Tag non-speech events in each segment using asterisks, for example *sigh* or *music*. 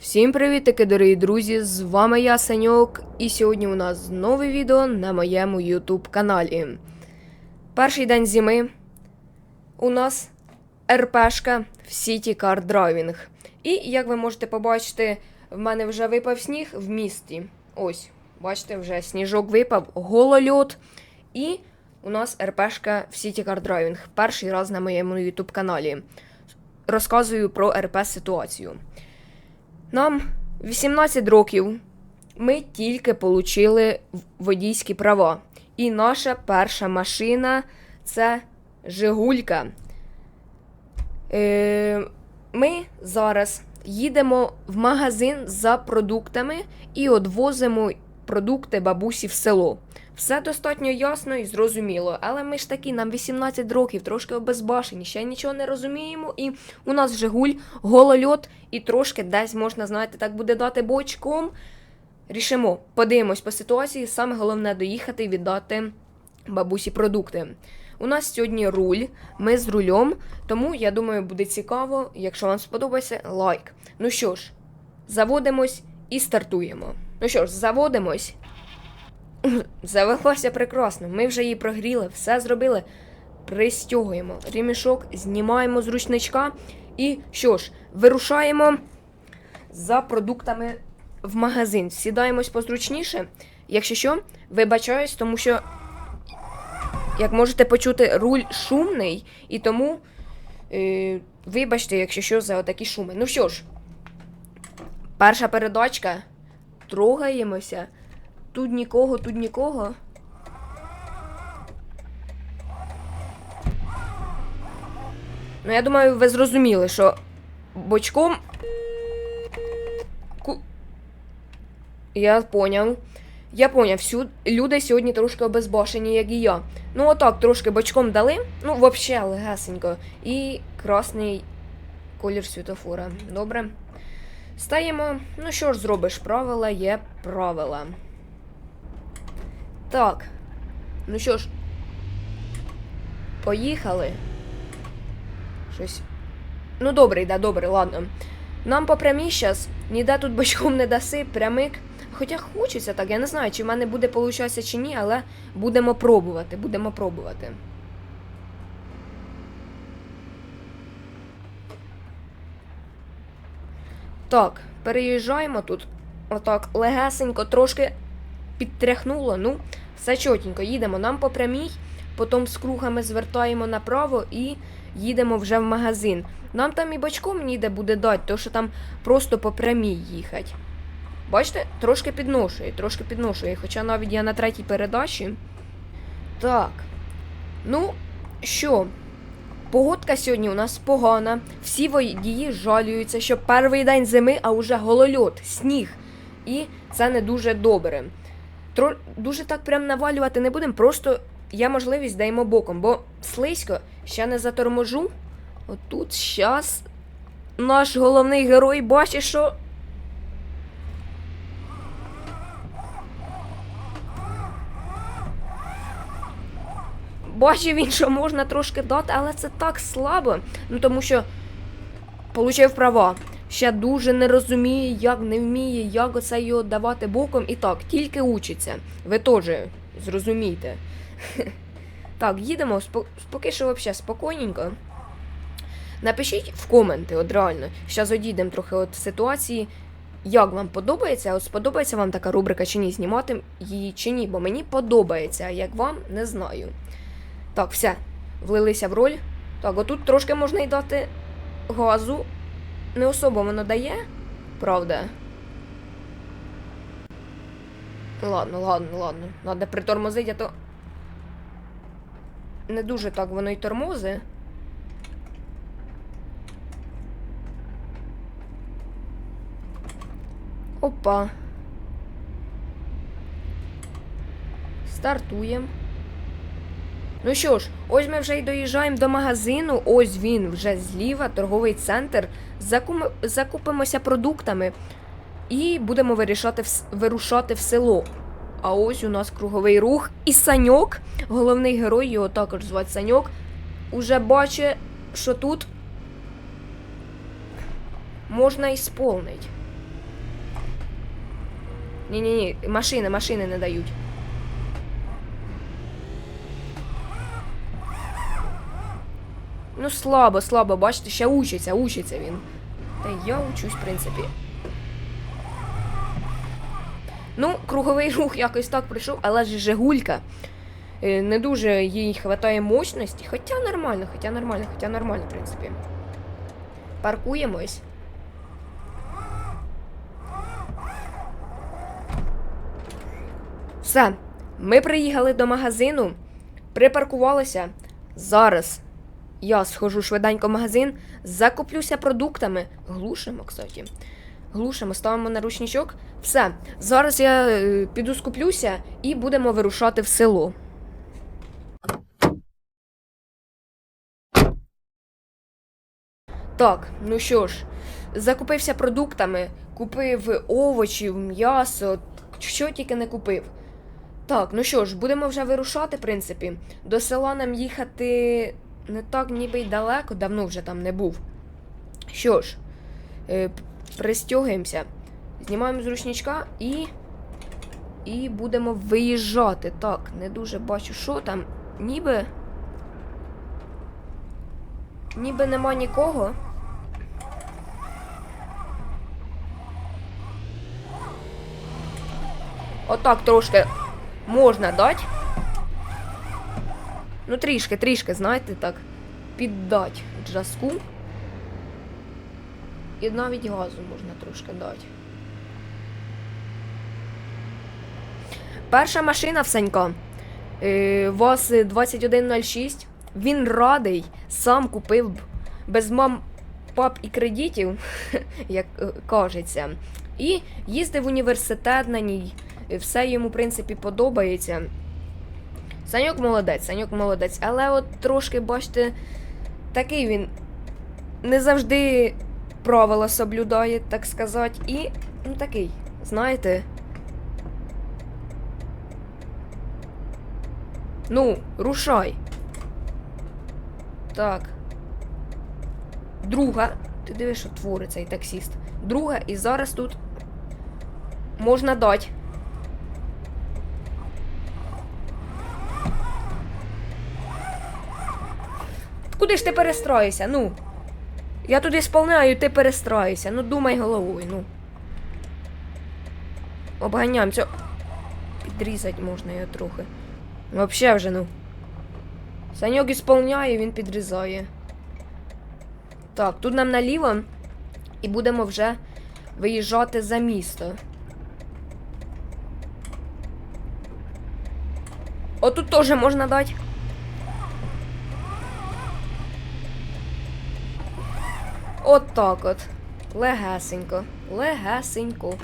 Всім привітики, дорогі друзі! З вами я, Саньок, і сьогодні у нас нове відео на моєму YouTube каналі. Перший день зими у нас РПшка в City Car Driving. І як ви можете побачити, в мене вже випав сніг в місті. Ось, бачите, вже сніжок випав, голольот. І у нас РПшка в City Car Driving. Перший раз на моєму YouTube каналі. Розказую про РП ситуацію. Нам 18 років. Ми тільки отримали водійські права. І наша перша машина це Жигулька. Е, ми зараз їдемо в магазин за продуктами і одвозимо продукти бабусі в село. Все достатньо ясно і зрозуміло, але ми ж такі, нам 18 років, трошки обезбашені, ще нічого не розуміємо, і у нас Жигуль, голольот, і трошки десь можна, знаєте, так буде дати бочком. Рішимо, подивимось по ситуації. Саме головне доїхати і віддати бабусі продукти. У нас сьогодні руль, ми з рулем, тому я думаю, буде цікаво. Якщо вам сподобається, лайк. Ну що ж, заводимось і стартуємо. Ну що ж, заводимось. Завелося прекрасно. Ми вже її прогріли, все зробили. Пристягуємо ремішок, знімаємо з ручничка. І що ж, вирушаємо за продуктами в магазин. Сідаємось позручніше. Якщо що, вибачаюсь, тому що, як можете почути, руль шумний, і тому е, вибачте, якщо що, за отакі шуми. Ну що ж, перша передачка. Трогаємося. Тут нікого, тут нікого. Ну, я думаю, ви зрозуміли, що бочком. Ку... Я поняв. Я поняв, всю... люди сьогодні трошки обезбашені, як і я. Ну, отак, трошки бочком дали. Ну, взагалі, легесенько. І красний колір світофора. Добре. Стаємо. Ну що ж зробиш? Правила є правила. Так. Ну що ж. Поїхали. Щось. Ну, добре, да, добре, ладно. Нам по прямій щас ніде тут бочком не даси, прямик. Хоча хочеться так, я не знаю, чи в мене буде получатися чи ні, але будемо пробувати, будемо пробувати. Так, переїжджаємо тут. Отак, легесенько, трошки підтряхнуло. Ну, все чотенько, їдемо. Нам по прямій, потім з кругами звертаємо направо і їдемо вже в магазин. Нам там і бочком ніде буде дати, то що там просто по прямій їхати. Бачите, трошки підношує, трошки підношує. Хоча навіть я на третій передачі. Так. Ну, що? Погодка сьогодні у нас погана. Всі водії жалюються, що перший день зими, а вже голольот, сніг. І це не дуже добре. Тро... Дуже так прям навалювати не будемо, просто є можливість даємо боком, бо слизько ще не заторможу. Отут щас наш головний герой бачить, що. Бачив він, що можна трошки дати, але це так слабо. Ну тому що получив права. Ще дуже не розуміє, як не вміє, як оце його давати боком. І так, тільки учиться. Ви теж зрозумійте. *laughs* Так, їдемо поки що взагалі спокійненько. Напишіть в коменти, от реально. Зараз одійдемо трохи від ситуації. Як вам подобається? От сподобається вам така рубрика чи ні, знімати її чи ні, бо мені подобається, а як вам, не знаю. Так, все, влилися в роль. Так, отут трошки можна й дати газу. Не особо воно дає, правда. Ладно, ладно, ладно. Надо притормозити, а то. Не дуже так воно й тормози. Опа. Стартуємо. Ну що ж, ось ми вже й доїжджаємо до магазину. Ось він вже зліва, торговий центр. Закум... Закупимося продуктами і будемо вирішати вирушати в село. А ось у нас круговий рух. І Саньок, головний герой, його також звати Саньок, уже бачить, що тут можна ісполнить. Ні-ні-ні, машини, машини не дають. Ну, слабо, слабо, бачите, ще учиться, учиться він. Та я учусь, в принципі. Ну, круговий *laughs* рух якось так прийшов, але ж Жигулька. е, Не дуже їй хватає мощності. Хоча нормально, хоча нормально, хоча нормально, в принципі. Паркуємось. Все. Ми приїхали до магазину, припаркувалися. Зараз я схожу швиденько в магазин, закуплюся продуктами. Глушимо, кстати. Глушимо, ставимо на ручничок. Все. Зараз я е, піду скуплюся і будемо вирушати в село. Так, ну що ж, закупився продуктами, купив овочів, м'ясо, що тільки не купив. Так, ну що ж, будемо вже вирушати, в принципі. До села нам їхати не так ніби й далеко, давно вже там не був. Що ж, е, пристягуємося, знімаємо з ручничка і. І будемо виїжджати. Так, не дуже бачу, що там. Ніби. Ніби нема нікого. Отак трошки можна дати. Ну, трішки, трішки, знаєте, так. Піддать джаску. І навіть газу можна трошки дати. Перша машина в Санька. Е, ВАЗ 2106. Він радий, сам купив б без мам, пап і кредитів, *laughs* як е, кажеться. І їздив в університет на ній. Все йому, в принципі, подобається. Саньок молодець, Саньок молодець. Але от трошки, бачите, такий він не завжди правила соблюдає, так сказати. І ну такий, знаєте. Ну, рушай. Так. Друга. Ти дивиш, що творить цей таксіст. Друга, і зараз тут можна дати. Куди ж ти перестроїшся? Ну. Я туди сповняю, ти перестроїшся. Ну думай головою, ну. Обганяємо цього. Підрізати можна його трохи. Вообще вже, ну. Саньок ісполняє, він підрізає. Так, тут нам наліво. І будемо вже виїжджати за місто. Отут теж можна дати. От так от. Легесенько. Легесенько.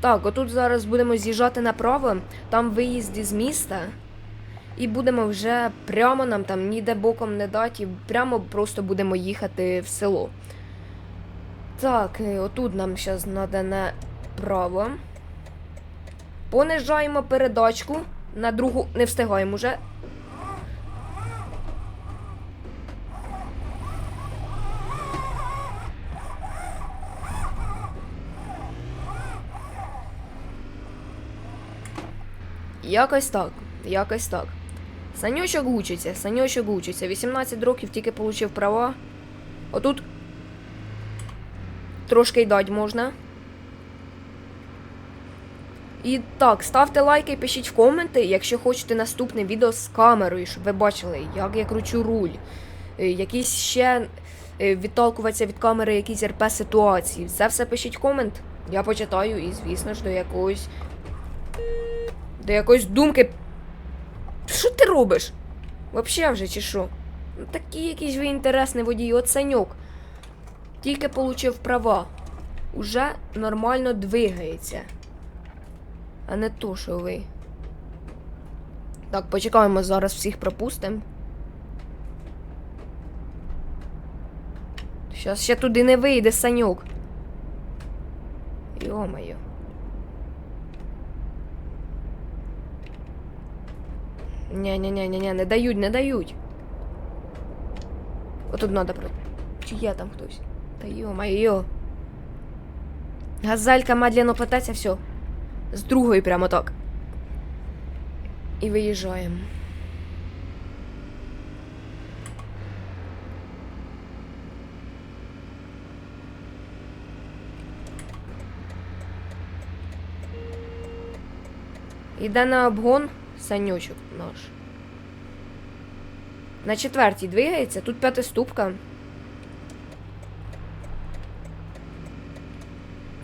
Так, отут зараз будемо з'їжджати направо, там виїзд із міста. І будемо вже прямо нам там ніде боком не дати, і прямо просто будемо їхати в село. Так, е, отут нам зараз треба направо. Понижаємо передачку. На другу не встигаємо вже. Якось так, якось так. Саньочок учиться, Саньочок учиться. 18 років тільки получив права. Отут трошки й дать можна. І так, ставте лайки, пишіть в коменти, якщо хочете наступне відео з камерою, щоб ви бачили, як я кручу руль. Е, Якісь ще е, відталкуватися від камери, якісь РП ситуації. Це все пишіть в комент. Я почитаю і, звісно ж, до якогось. До якоїсь думки. Що ти робиш? Вообще вже чи що? Ну, такий якийсь ви інтересний водій, Саньок. Тільки получив права. Уже нормально двигається. А не то, що ви. Так, почекаємо, зараз всіх пропустимо. Щас ще туди не вийде Саньок. Йо-моє. Ні-ні-ні-ні, не дають, не дають. Отут треба про. Чи є там хтось? Та йо-майо. Газелька медляно плететься, все. З другої прямо так. І виїжджаємо. Іде на обгон Санючок наш. На четвертій двигається, тут п'ятиступка.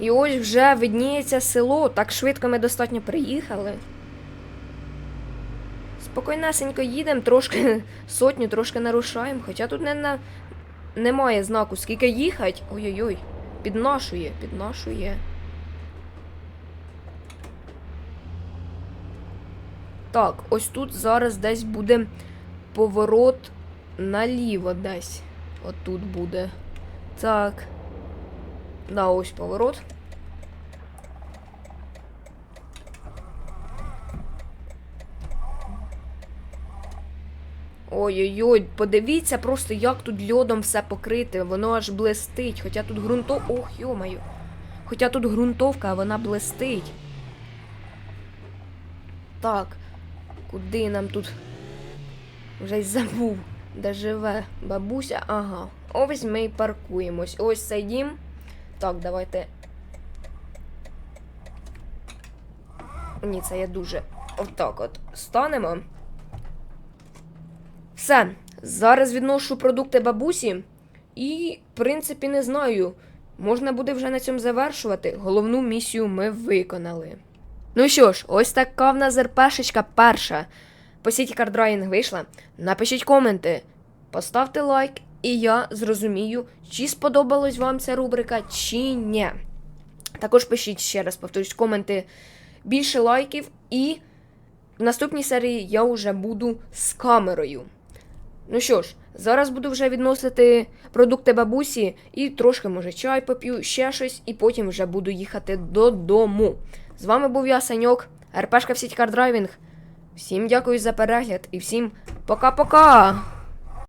І ось вже видніється село. Так швидко ми достатньо приїхали. Спокійнесенько їдемо, трошки *laughs* сотню, трошки нарушаємо. Хоча тут не на... немає знаку, скільки їхать. Ой-ой-ой, піднашує, піднашує. Так, ось тут зараз десь буде поворот наліво десь. Отут буде. Так. Да, ось поворот. Ой-ой-ой, подивіться просто, як тут льодом все покрите, воно аж блистить. Хоча тут ґрунтовка. Ох, йомаю. Хоча тут ґрунтовка, а вона блистить. Так, куди нам тут? Вже й забув, де живе бабуся. Ага. Ось ми і паркуємось. Ось цей дім. Так, давайте. Ні, це я дуже отак от станемо. Все. Зараз відношу продукти бабусі. І, в принципі, не знаю. Можна буде вже на цьому завершувати. Головну місію ми виконали. Ну що ж, ось така в нас РПшечка перша. По сіті кардрайнг вийшла. Напишіть коменти, поставте лайк, і я зрозумію, чи сподобалась вам ця рубрика, чи ні. Також пишіть ще раз, повторюсь, коменти більше лайків, і в наступній серії я вже буду з камерою. Ну що ж, зараз буду вже відносити продукти бабусі і трошки, може, чай поп'ю, ще щось, і потім вже буду їхати додому. З вами був я, Саньок, РПшка в сіті кардрайвінг. Всім дякую за перегляд і всім пока-пока!